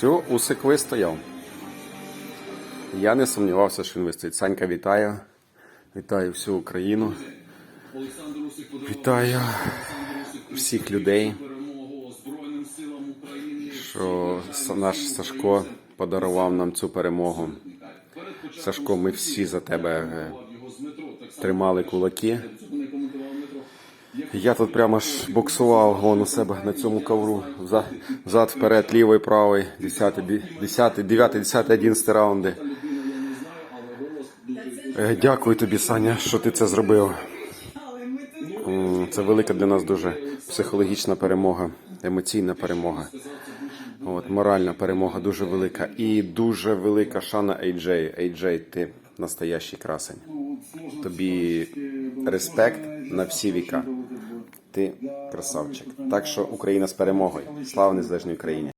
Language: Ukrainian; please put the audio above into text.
Все, усик вистояв. Я не сумнівався, що він вистоїть. Санька вітаю. Вітаю всю Україну. Вітаю всіх людей, що наш Сашко подарував нам цю перемогу. Сашко, ми всі за тебе е, тримали кулаки. Я тут прямо ж боксував гон у себе на цьому ковру. Взад, вперед, лівий, правий, 10, 10, 9, 10, 11 раунди. Е, Дякую тобі, Саня, що ти це зробив. Це велика для нас дуже психологічна перемога, емоційна перемога. От, моральна перемога дуже велика. І дуже велика шана AJ. AJ, ти настоящий красень. Тобі респект на всі віка. Ти красавчик. Так що Україна з перемогою. Слава незалежній Україні!